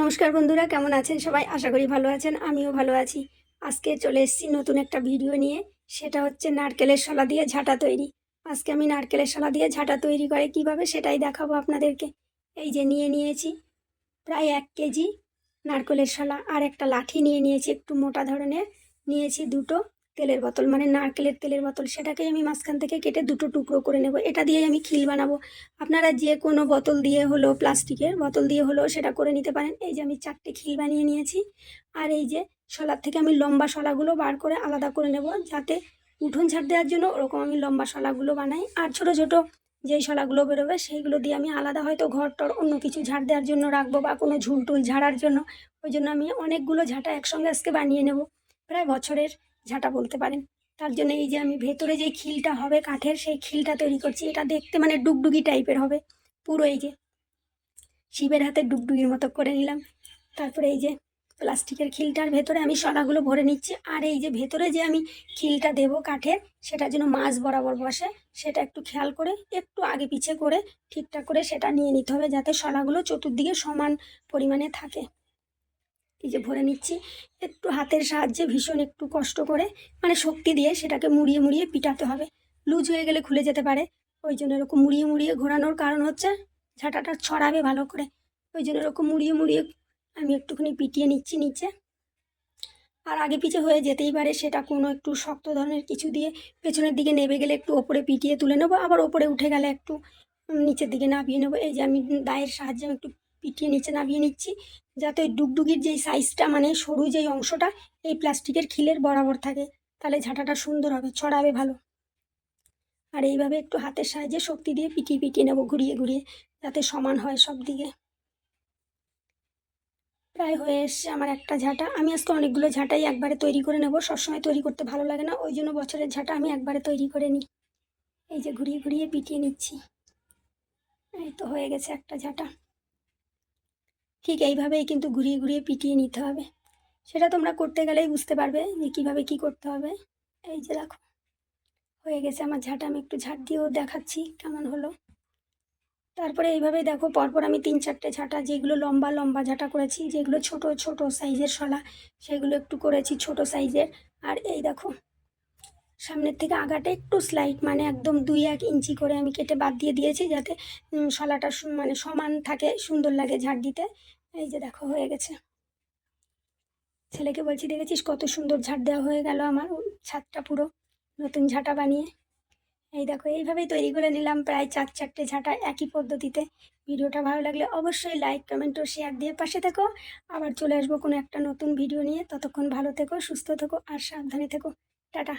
নমস্কার বন্ধুরা, কেমন আছেন সবাই? আশা করি ভালো আছেন, আমিও ভালো আছি। আজকে চলে এসেছি নতুন একটা ভিডিও নিয়ে, সেটা হচ্ছে নারকেলের শলা দিয়ে ঝাঁটা তৈরি। আজকে আমি নারকেলের শলা দিয়ে ঝাঁটা তৈরি করে কীভাবে সেটাই দেখাবো আপনাদেরকে। এই যে নিয়ে নিয়েছি প্রায় এক কেজি নারকেলের শলা, আর একটা লাঠি নিয়ে নিয়েছি, একটু মোটা ধরনের। নিয়েছি দুটো। তেলের বোতল মানে নারকেলের তেলের বোতল, সেটাকে আমি মাঝখান থেকে কেটে দুটো টুকরো করে নেব। এটা দিয়ে আমি খিল বানাবো। আপনারা যে কোনো বোতল দিয়ে হলো প্লাস্টিকের বোতল দিয়ে হলো সেটা করে নিতে পারেন। এই যে আমি চারটে খিল বানিয়ে নিয়েছি। আর এই যে শলার থেকে আমি লম্বা শলাগুলো বার করে আলাদা করে নেব, যাতে উঠোন ঝাড় দেওয়ার জন্য ওরকম আমি লম্বা শলাগুলো বানাই। আর ছোট ছোট যেই শলাগুলো বেরোবে, সেইগুলো দিয়ে আমি আলাদা হয়তো ঘর টর অন্য কিছু ঝাড় দেওয়ার জন্য রাখব বা কোনো ঝুল টুল ঝাড়ার জন্য। ওই জন্য আমি অনেকগুলো ঝাঁটা একসঙ্গে আজকে বানিয়ে নেব। প্রায় বছরের ঝাঁটা বলতে পারেন। তার জন্য এই যে আমি ভেতরে যে খিলটা হবে, কাঠের সেই খিলটা তৈরি করছি। এটা দেখতে মানে ডুগডুগি টাইপের হবে। পুরো এই যে শিবের হাতে ডুগডুগির মতো করে নিলাম। তারপরে এই যে প্লাস্টিকের খিলটার ভেতরে আমি সলাগুলো ভরে নিচ্ছি। আর এই যে ভেতরে যে আমি খিলটা দেব কাঠের, সেটা যেন মাছ বরাবর বসে, সেটা একটু খেয়াল করে, একটু আগে পিছে করে ঠিকঠাক করে সেটা নিয়ে নিতে হবে যাতে শলাগুলো চতুর্দিকে সমান পরিমাণে থাকে। এই যে ভরে নিচ্ছি, একটু হাতের সাহায্যে ভীষণ একটু কষ্ট করে মানে শক্তি দিয়ে সেটাকে মুড়িয়ে মুড়িয়ে পিটাতে হবে। লুজ হয়ে গেলে খুলে যেতে পারে, ওই জন্য এরকম মুড়িয়ে মুড়িয়ে ঘোরানোর কারণ হচ্ছে ঝাঁটাটা ছড়াবে ভালো করে। ওই জন্য এরকম মুড়িয়ে মুড়িয়ে আমি একটুখানি পিটিয়ে নিচ্ছি নিচে। আর আগে পিছে হয়ে যেতেই পারে, সেটা কোনো একটু শক্ত ধরনের কিছু দিয়ে পেছনের দিকে নেবে গেলে একটু ওপরে পিটিয়ে তুলে নেব, আবার ওপরে উঠে গেলে একটু নিচের দিকে নামিয়ে নেব। এই যে আমি দায়ের সাহায্যে আমি একটু পিটিয়ে নিচে নামিয়ে নিচ্ছি। যাতে ওই ডুগডুগির যেই সাইজটা মানে সরু যেই অংশটা, এই প্লাস্টিকের খিলের বরাবর থাকে। তাহলে ঝাঁটাটা সুন্দর হবে, ছড়াবে ভালো। আর এইভাবে একটু হাতের সাহায্যে শক্তি দিয়ে পিটিয়ে পিটিয়ে নেব ঘুরিয়ে ঘুরিয়ে, যাতে সমান হয় সব দিকে। প্রায় হয়ে এসছে আমার একটা ঝাঁটা। আমি আজকে অনেকগুলো ঝাঁটাই একবারে তৈরি করে নেব। সবসময় তৈরি করতে ভালো লাগে না, ওই জন্য বছরের ঝাঁটা আমি একবারে তৈরি করে নিই। এই যে ঘুরিয়ে ঘুরিয়ে পিটিয়ে নিচ্ছি। এই তো হয়ে গেছে একটা ঝাঁটা। ঠিক এইভাবেই কিন্তু ঘুরিয়ে ঘুরিয়ে পিটিয়ে নিতে হবে। সেটা তোমরা করতে গেলেই বুঝতে পারবে যে কীভাবে কী করতে হবে। এই যে দেখো, হয়ে গেছে আমার ঝাঁটা, আমি একটু ঝাঁট দিয়েও দেখাচ্ছি কেমন হলো। তারপরে এইভাবেই দেখো, পরপর আমি তিন চারটে ঝাঁটা, যেগুলো লম্বা লম্বা ঝাঁটা করেছি, যেগুলো ছোট ছোট সাইজের শলা, সেগুলো একটু করেছি ছোট সাইজের। আর এই দেখো, সামনের থেকে আগাটা একটু স্লাইড মানে একদম দুই এক ইঞ্চি করে আমি কেটে বাদ দিয়ে দিয়েছি যাতে শলাটা মানে সমান থাকে, সুন্দর লাগে ঝাঁট দিতে। এই যে দেখো, হয়ে গেছে। ছেলেকে বলছি, দেখেছিস কত সুন্দর ঝাঁট দেওয়া হয়ে গেল আমার ছাদটা পুরো? নতুন ঝাঁটা বানিয়ে। এই দেখো, এইভাবেই তৈরি করে নিলাম প্রায় চার চারটে ঝাঁটা একই পদ্ধতিতে। ভিডিওটা ভালো লাগলে অবশ্যই লাইক, কমেন্ট ও শেয়ার দিয়ে পাশে থেকো। আবার চলে আসব কোনো একটা নতুন ভিডিও নিয়ে। ততক্ষণ ভালো থেকো, সুস্থ থেকো আর সাবধানে থেকো। টাটা।